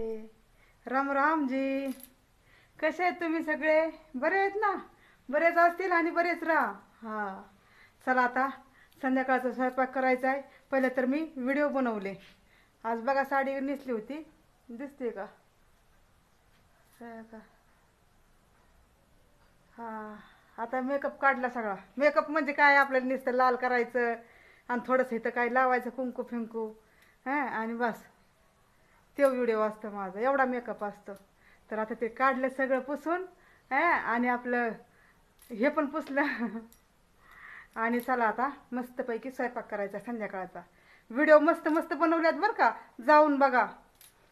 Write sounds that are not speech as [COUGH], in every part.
आहे राम राम जी. कसे आहेत तुम्ही सगळे? बरे आहेत ना? बरेच असतील आणि बरेच राहा. हां. चला आता संध्याकाळचा स्वयंपाक करायचा आहे. पहिले तर मी व्हिडिओ बनवले. आज बघा साडी नेसली होती. दिसते का? हे का हां. आता मेकअप काढला सगळा. मेकअप म्हणजे काय? आपल्याला नुसतं लाल करायचं आणि थोडंसं इथं काय लावायचं कुंकू फिंकू हां आणि बस. तो व्हिडिओ असतो माझा एवढा मेकअप असतो. तर आता ते काढलं सगळं पुसून हां आणि आपलं हे पण पुसलं. [LAUGHS] आणि चला आता मस्तपैकी स्वयंपाक करायचा संध्याकाळचा. व्हिडिओ मस्त मस्त बनवल्यात बरं का जाऊन बघा.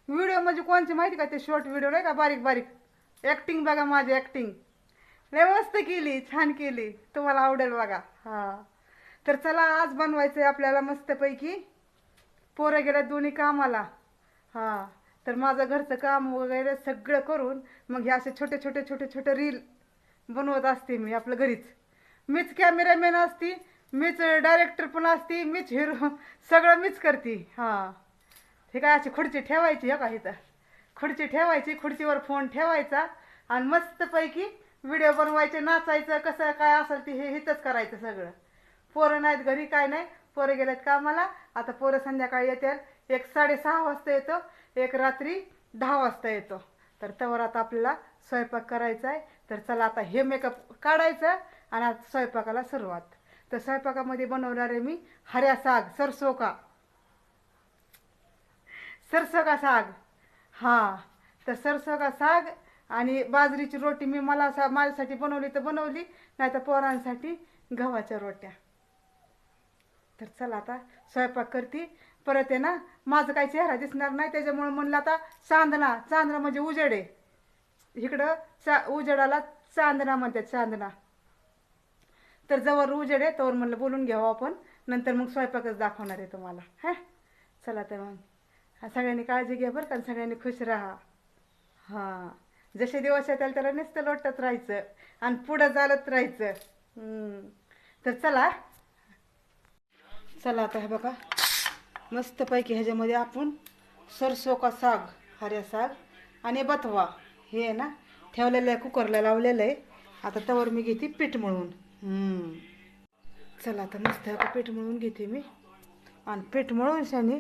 व्हिडिओ म्हणजे कोणचे माहिती का ते शॉर्ट व्हिडिओ नाही का बारीक बारीक. ॲक्टिंग बघा माझी ॲक्टिंग लय मस्त केली छान केली. तुम्हाला आवडेल बघा. हां. तर चला आज बनवायचं आहे आपल्याला मस्तपैकी. पोरं गेल्या दोन्ही कामाला. हां. तर माझं घरचं काम वगैरे सगळं करून मग हे असे छोटे छोटे छोटे छोटे रील बनवत असते मी आपलं घरीच. मीच कॅमेरामॅन असती मीच डायरेक्टर पण असती मीच हिरो सगळं मीच करते. हां. हे काय अशी खुर्ची ठेवायची हो का इथं? खुर्ची ठेवायची खुर्चीवर फोन ठेवायचा आणि मस्तपैकी व्हिडिओ बनवायचे नाचायचं कसं काय असेल ते हे हिथंच करायचं सगळं. पोरं नाहीत घरी काय नाही. पोरं गेल्यात कामाला. आता पोरं संध्याकाळी येतात एक साडेसहा वाजता येतो एक रात्री दहा वाजता येतो. तर तवर आता आपल्याला स्वयंपाक करायचा आहे. तर चला आता हे मेकअप काढायचं आणि आता स्वयंपाकाला सुरुवात. तर स्वयंपाकामध्ये बनवणार आहे मी हऱ्या साग सरसो का सरसो का साग. हां तर सरसो का साग आणि बाजरीची रोटी मी मला सा माझ्यासाठी बनवली तर बनवली नाही तर पोरांसाठी गव्हाच्या रोट्या. तर चला आता स्वयंपाक करते. परत आहे ना माझं काही चेहरा दिसणार नाही त्याच्यामुळे म्हणलं आता चांदणा चांदणा म्हणजे उजेड आहे. इकडं चा उजेडाला चांदणा म्हणतात चांदणा. तर जवळ उजेड आहे तोवर म्हणलं बोलून घ्यावं आपण नंतर मग स्वयंपाकच दाखवणार आहे तुम्हाला हां? चला तर मग. हा, सगळ्यांनी काळजी घ्या बरं का सगळ्यांनी खुश राहा. हां जसे दिवस येतील त्याला नुसतं लोटत राहायचं आणि पुढं चालत राहायचं. तर चला. चला आता हे बघा. मस्तपैकी ह्याच्यामध्ये आपण सरसो का साग हऱ्या साग आणि बथवा हे आहे ना ठेवलेलं आहे कुकरला लावलेलं आहे. आता तवर मी घेते पीठ मळून. चला आता मस्त पीठ मळून घेते मी. आणि पीठ मळून शाने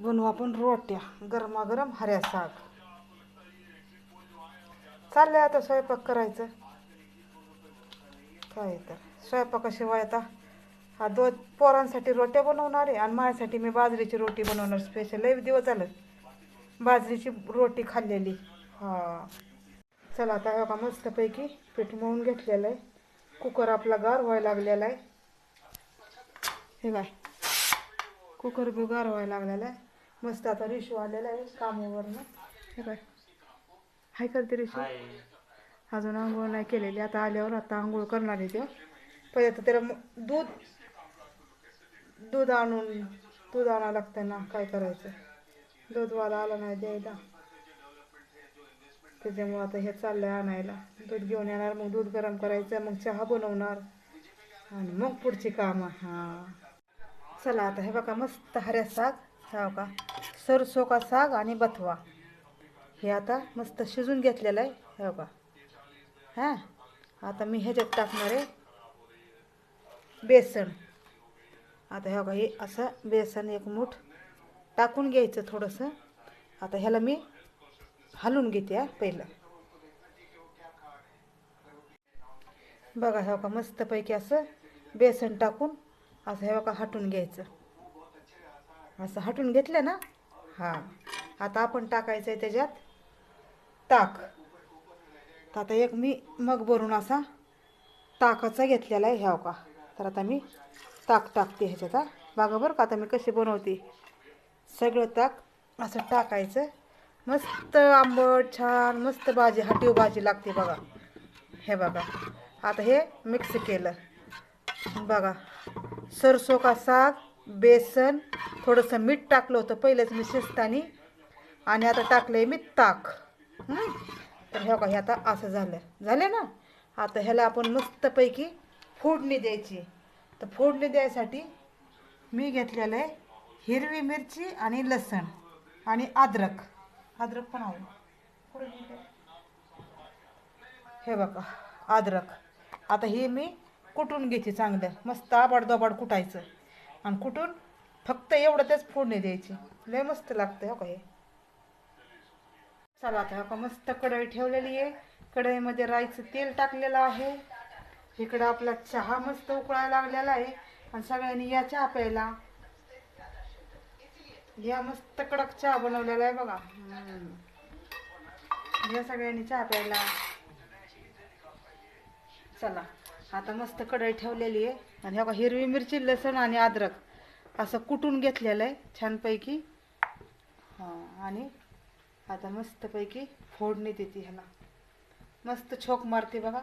बनवू आपण रोट्या गरमागरम हऱ्या साग. चाललंय आता स्वयंपाक करायचं. काय तर? स्वयंपाकाशिवाय आता हा दोन पोरांसाठी रोट्या बनवणार आहे आणि माझ्यासाठी मी बाजरीची रोटी बनवणार स्पेशल लई दिवस झालं बाजरीची रोटी खाल्लेली. हा. चला आता हे बघा मस्तपैकी पीठ मळून घेतलेलं आहे. कुकर आपला गार व्हायला लागलेला आहे. हे काय कुकर बी गार व्हायला लागलेला आहे. मस्त आता रिशू आलेला आहे कामावरनं. हे काय हाय करते रिशू? अजून आंघोळ नाही केलेली. आता आल्यावर आता आंघोळ करणार आहे तेव्हा पहिले तर त्याला दूध दूध आणून दूध आणावं लागतं ना काय करायचं? दूधवाला आला नाही द्यायला. त्याच्यामुळं आता हे चाललंय आणायला. दूध घेऊन येणार मग दूध गरम करायचं मग चहा बनवणार आणि मग पुढची कामं. हां. चला आता हे बघा मस्त हऱ्या साग हा का सरसो का साग आणि बथवा. हे आता मस्त शिजून घेतलेलं आहे हे बघा. हां. आता मी ह्याच्यात टाकणार आहे बेसन. आता हे बघा हे असं बेसन एक मूठ टाकून घ्यायचं थोडंसं. आता ह्याला मी हलवून घेते पहिलं. बघा हे बघा मस्तपैकी असं बेसन टाकून असं हे बघा हटून घ्यायचं. असं हटून घेतलं ना हां. आता आपण टाकायचं आहे त्याच्यात ताक. तर आता एक मी मग भरून असा ताकाचा घेतलेला आहे ह्या का तर आता मी ताक टाकते ह्याच्यात हा. बघा बरं का आता मी कशी बनवते. सगळं ताक असं टाकायचं. मस्त आंबट छान मस्त भाजी हाटीव भाजी लागते बघा. हे बघा आता हे मिक्स केलं. बघा सरसो का साग बेसन थोडंसं मीठ टाकलं होतं पहिलेच मी शिजतानी. आणि आता टाकलं आहे मी ताक. तर हे बघा हे आता असं झालं. झालं ना? आता ह्याला आपण मस्तपैकी फोडणी द्यायची. तर फोडणी द्यायसाठी मी घेतलेलं आहे हिरवी मिरची आणि लसण आणि अद्रक. अद्रक पण आहे. हे बघा अद्रक. आता हे मी कुटून घेते चांगलं. मस्त आबाडदोबाड कुटायचं. आणि कुटून फक्त एवढं त्याच फोडणी द्यायची. लय मस्त लागतं हो का हे? चला आता हो का मस्त कढई ठेवलेली आहे. कढईमध्ये राईचं तेल टाकलेलं आहे. इकडं आपला चहा मस्त उकळायला लागलेला आहे. आणि सगळ्यांनी या चहा प्यायला. या मस्त कडक चहा बनवलेला आहे बघा. या सगळ्यांनी चहा प्यायला. चला आता मस्त कढई ठेवलेली आहे. आणि बघा हिरवी मिरची लसण आणि अद्रक असं कुटून घेतलेलं आहे छानपैकी. हां आणि आता मस्तपैकी फोडणी देते ह्याला. मस्त छोक मारते बघा.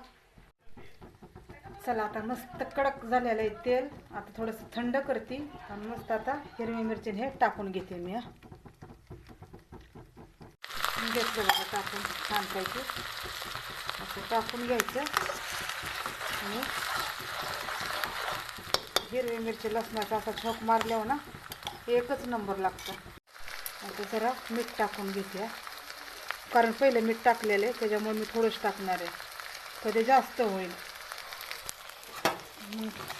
चला आता मस्त कडक झालेलं आहे तेल. आता थोडंसं थंड करते. आणि मस्त आता हिरवी मिरची हे टाकून घेते मी हा. घेतलं बघा टाकून छानपैकी. असं टाकून घ्यायचं. आणि हिरवी मिरची लसणाचा असा छोक मारल्यावर ना एकच नंबर लागतो. आता जरा मीठ टाकून घेते कारण पहिले मीठ टाकलेलं आहे त्याच्यामुळे मी थोडंच टाकणार आहे. कधी जास्त होईल.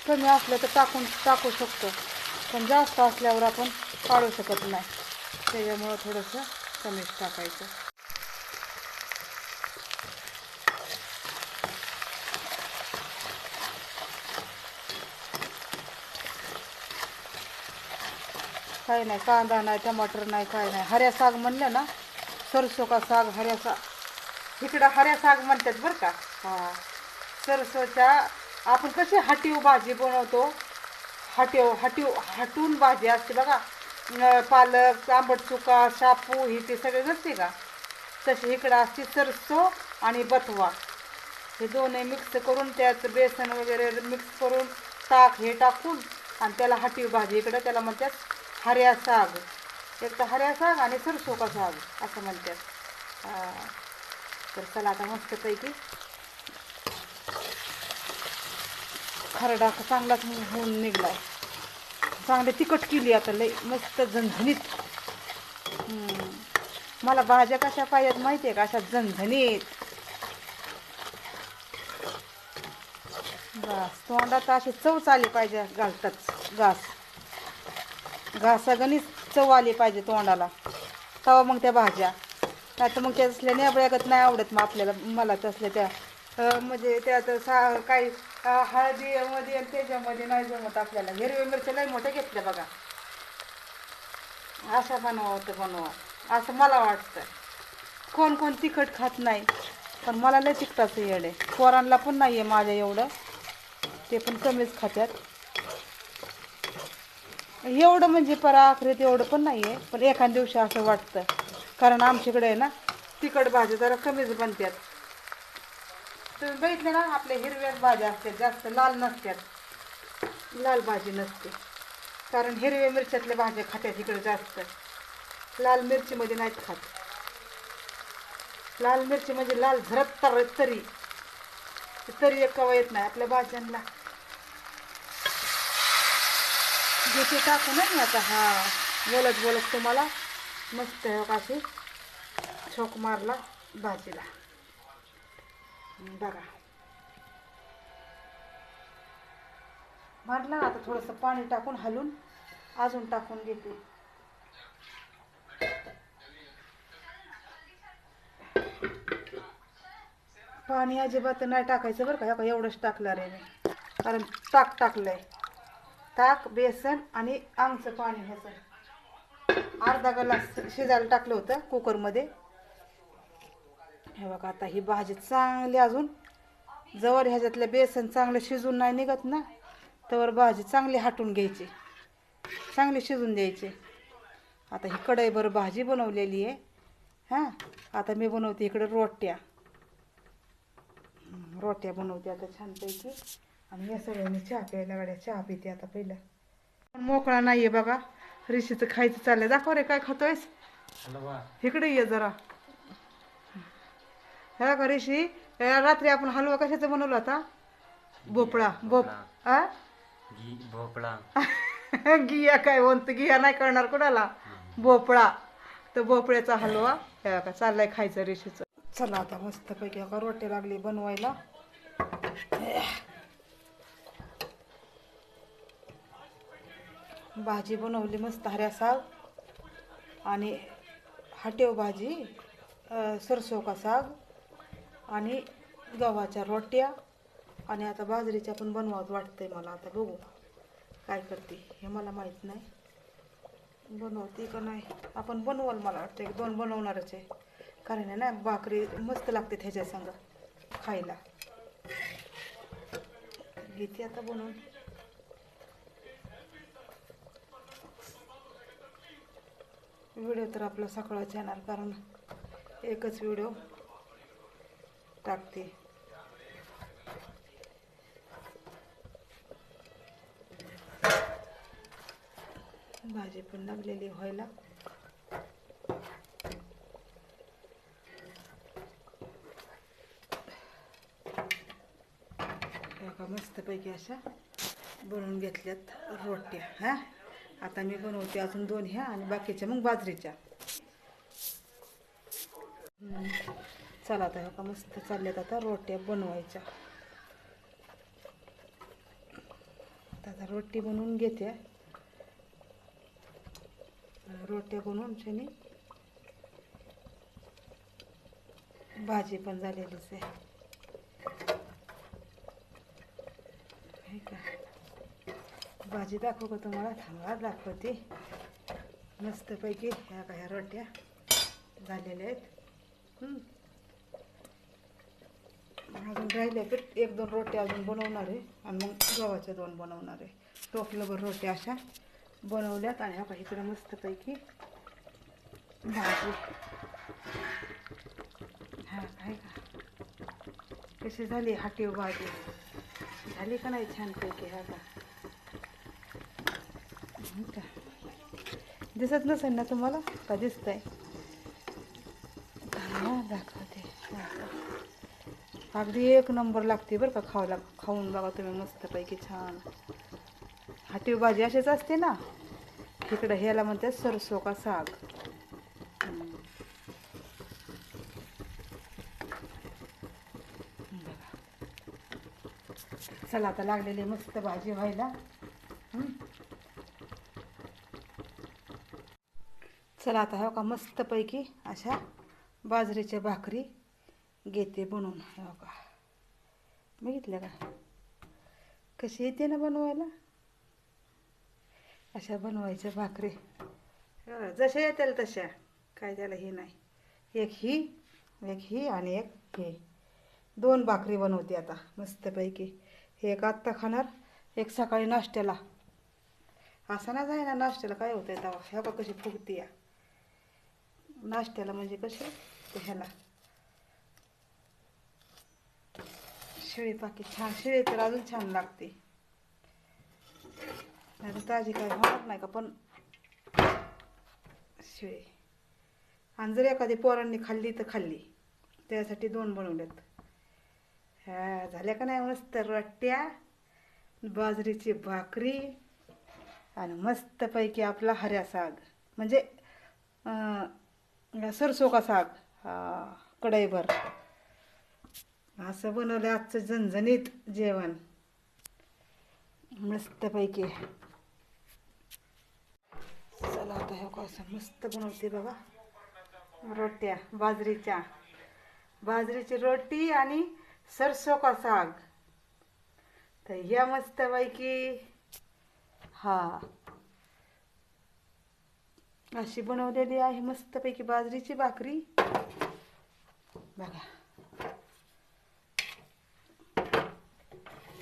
कमी असलं तर टाकून टाकू शकतो. पण जास्त असल्यावर आपण काढू शकत नाही. त्याच्यामुळं थोडंसं कमीच टाकायचं. काही नाही कांदा नाही टमाटर नाही काय नाही. हऱ्या साग म्हणलं ना सरसो का साग हऱ्या साग इकडं हऱ्या साग म्हणतात बरं का? हां. सरसोच्या आपण कशी हटीव भाजी बनवतो? हटीव हटीव हटून भाजी असते बघा. पालक आंबट चुका शापू ही ते सगळे नसते का? तशी इकडं असते सरसो आणि बथवा. हे दोन्ही मिक्स करून त्याचं बेसन वगैरे मिक्स करून ताक हे टाकून आणि त्याला हटीव भाजी इकडं त्याला म्हणतात हऱ्या साग. एक तर हऱ्या साग आणि सरसो का साग असं म्हणतात. तर चला आता मस्तपैकी खरडा चांगलाच होऊन निघलाय. चांगले तिखट केली आता लई मस्त झणझणीत. मला भाज्या कशा पाहिजेत माहिती आहे का? अशा झणझणीत. घास तोंडात अशी चव आली पाहिजे घालतात घास. घासागणीच चव आली पाहिजे तोंडाला. तवा मग त्या भाज्या. नाही तर मग त्या तसल्या नेबळ्यागत नाही आवडत मग आपल्याला मला तसल्या त्या म्हणजे त्यात सा काही हळदीमध्ये आणि त्याच्यामध्ये नाही जमत आपल्याला. हिरव्या मिरच्या लई मोठ्या घेतल्या बघा. असं बनवा तर बनवा. असं मला वाटतं कोण कोण तिखट खात नाही पण मला लय तिखटाचं येड आहे. पोरांना पण नाही आहे माझ्या एवढं. ते पण कमीच खात्यात. एवढं म्हणजे पराखरीत एवढं पण नाही आहे पण एखाद्या दिवशी असं वाटतं. कारण आमच्याकडे आहे ना तिखट भाजी जरा कमीच बनतात तुम्ही बघितले ना आपल्या हिरव्याच भाज्या असतात जास्त लाल नसतात. लाल भाजी नसते. कारण हिरव्या मिरच्यातल्या भाज्या खात्यात इकडे जास्त. लाल मिरचीमध्ये नाहीत खात. लाल मिरची म्हणजे लाल झरत तर तरी. तरी एक कवा येत नाही आपल्या भाज्यांना. घेते टाकू ना आता. हा बोलत बोलत तुम्हाला मस्त आहे हो अशी? छोक मारला भाजीला. बघा. भरलं आता थोडंसं पाणी टाकून हलून अजून टाकून घेते. पाणी अजिबात नाही टाकायचं बरं का हे एवढंच टाकलं रे मी. कारण ताक टाकलंय. ताक बेसन आणि आमचं पाणी ह्याचं. अर्धा ग्लास शिजायला टाकलं होतं कुकरमध्ये. हे बघा आता ही भाजी चांगली अजून. जवळ ह्याच्यातलं बेसन चांगलं शिजून नाही निघत ना तर भाजी चांगली हाटून घ्यायची. चांगली शिजून द्यायची. आता ही कढईभर भाजी बनवलेली आहे. हां आता मी बनवते इकडे रोट्या. रोट्या बनवते आता छानपैकी. आणि या सगळ्यांनी चहा प्यायला गाड्या चहा पिते आता पहिलं. पण मोकळा नाही आहे बघा. रिशीचं खायचं चाललंय. दाखव रे काय खातोयस? इकडे ये जरा. हे का ऋषी या रात्री आपण हलवा कशाचा बनवला होता? भोपळा. भोप आ? भोपळा. [LAUGHS] गिया काय म्हणतो? गिया नाही करणार कोणाला. भोपळा. तर भोपळ्याचा हलवा. का चाललंय खायचं रेशीचं. चला आता मस्तपैकी का रोटी लागली बनवायला. भाजी बनवली मस्त हऱ्या साग आणि हटेव भाजी सरसो का साग. आणि गव्हाच्या रोट्या आणि आता बाजरीच्या पण बनवावं वाटतंय मला. आता बघू काय करते हे मला माहीत नाही. बनवते का नाही? आपण बनवाल मला वाटतं. एक दोन बनवणारच आहे. कारण आहे ना भाकरी मस्त लागते ह्याच्या संग खायला. घेते आता बनवून. व्हिडिओ तर आपला सकाळचा येणार कारण एकच व्हिडिओ. टाकते. भाजी पण लागलेली व्हायला. बघा मस्तपैकी अशा बनवून घेतल्यात रोट्या हां? आता मी बनवते अजून दोन ह्या आणि बाकीच्या मग बाजरीच्या. चला आता का मस्त चालल्यात आता रोट्या बनवायच्या. आता रोटी बनवून घेते. रोट्या बनवून शनी भाजी पण झालेलीच आहे. हे का? भाजी दाखवू का तुम्हाला? थांबा दाखवते. मस्तपैकी ह्या का ह्या रोट्या झालेल्या आहेत. अजून राहिले तर एक दोन रोट्या अजून बनवणार आहे. आणि मग गव्हाच्या दोन बनवणार आहे. टोकलंभर रोट्या अशा बनवल्यात आणि ह्या इकडे मस्तपैकी भाजी. हा काय का? कशी झाली हाटीव भाजी? झाली का नाही छानपैकी हा का? दिसत नसेल ना तुम्हाला? का दिसतंय? हा का. अगदी एक नंबर लागते बरं का खावला खाऊन बघा तुम्ही मस्तपैकी छान. हाटीव भाजी अशीच असते ना? इकडं ह्याला म्हणते सरसो का साग. चला आता लागलेली मस्त भाजी व्हायला. चला आता हो का मस्तपैकी अशा बाजरीच्या भाकरी. घेते बनवून. हो का बघितलं का? कशी येते ना बनवायला? अशा बनवायच्या भाकरी. जशा येतील तशा. काय त्याला हे नाही. एक ही एक ही आणि एक हे. दोन भाकरी बनवते आता मस्तपैकी. एक आत्ता खाणार एक सकाळी नाश्त्याला. असं ना जाय ना नाश्त्याला काय होतंय तेव्हा. ह्या बा कशी फुगती या नाश्त्याला म्हणजे कशी? ह्याला. शिळी पाकी छान शिळी तर अजून छान लागते. नाही तर ताजी काय होणार नाही का? पण शिळी. आणि जर एखादी पोरांनी खाल्ली तर खाल्ली. त्यासाठी दोन बनवल्यात ह्या झाल्या का नाही मस्त रट्ट्या बाजरीची भाकरी आणि मस्तपैकी आपला हऱ्या साग. म्हणजे सरसो का साग? हा कढईभर. असं बनवलं आजचं झणझणीत जेवण. मस्तपैकी. चला आता हे कसं मस्त बनवते बघा रोट्या बाजरीच्या. बाजरीची रोटी आणि सरसो का साग. तर या मस्तपैकी. हा. अशी बनवलेली आहे मस्तपैकी बाजरीची भाकरी. बघा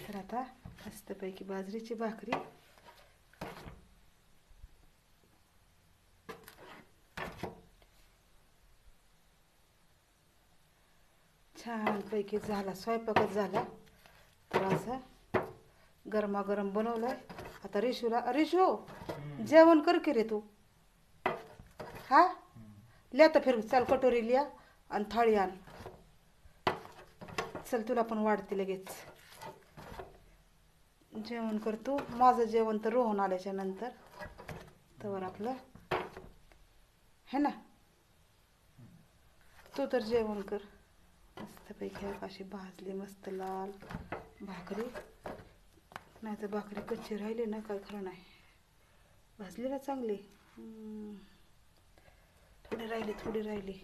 तर आता. मस्तपैकी बाजरीची भाकरी. छानपैकी झाला स्वयंपाकच झाला. तर असा गरमागरम बनवलाय. आता रिशूला रिशू जेवण कर की रे तू. हा? लिया तर फिर चल कटोरी लिया आणि थाळी आण. चल तुला पण वाढते लगेच. जेवण कर तू माझं जेवण तर रोहन आल्याच्यानंतर. तर आपलं है ना? तू तर जेवण कर. मस्तपैकी अशी भाजली मस्त लाल भाकरी. नाही तर भाकरी कच्ची राहिली ना काय खरं नाही. भाजली ना चांगली थोडी राहिली थोडी राहिली.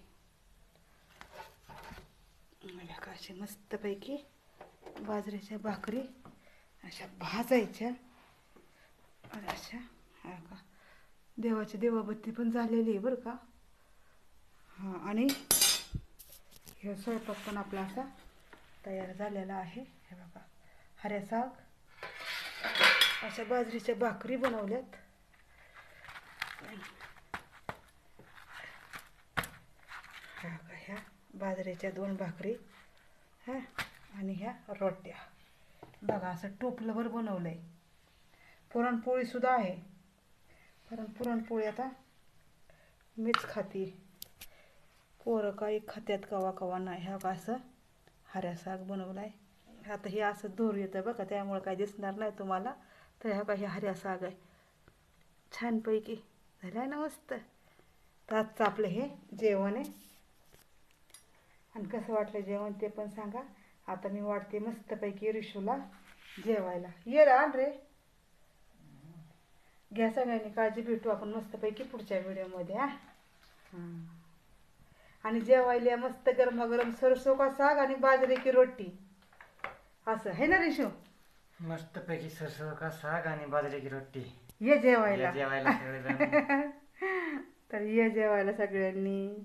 मला अशी मस्तपैकी बाजरीच्या भाकरी. अशा भाजायच्या. अशा का? देवाची देवाबत्ती पण झालेली आहे बरं का? हां आणि हे स्वयंपाक पण आपला असा तयार झालेला आहे. हे बघा हऱ्या साग अशा बाजरीच्या भाकरी बनवल्यात. हा ह्या बाजरीच्या दोन भाकरी हां आणि ह्या रोट्या. बघा असं टोपलंभर बनवलं आहे पुरणपोळीसुद्धा आहे. कारण पुरणपोळी आता मीच खाते. पोरं काही खात्यात कवा कवा नाही. ह्या का असं हऱ्या साग बनवलं आहे आता हे असं दूर येतं बघा त्यामुळं काही दिसणार नाही तुम्हाला. तर ह्या का हे हऱ्या साग आहे. छानपैकी झालं आहे ना मस्त. तर आजचं आपलं हे जेवण आहे. आणि कसं वाटलं जेवण ते पण सांगा. आता मी वाटते मस्तपैकी रिशूला जेवायला. ये रे आण रे. घ्या सगळ्यांनी काळजी भेटू आपण मस्तपैकी पुढच्या व्हिडिओमध्ये हा. हां. आणि जेवायला मस्त गरमागरम सरसो का साग आणि बाजरी की रोटी. असं है ना रिशू? मस्तपैकी सरसो का साग आणि बाजरीची रोटी. ये जेवायला. जेवायला [LAUGHS] तर ये जेवायला सगळ्यांनी.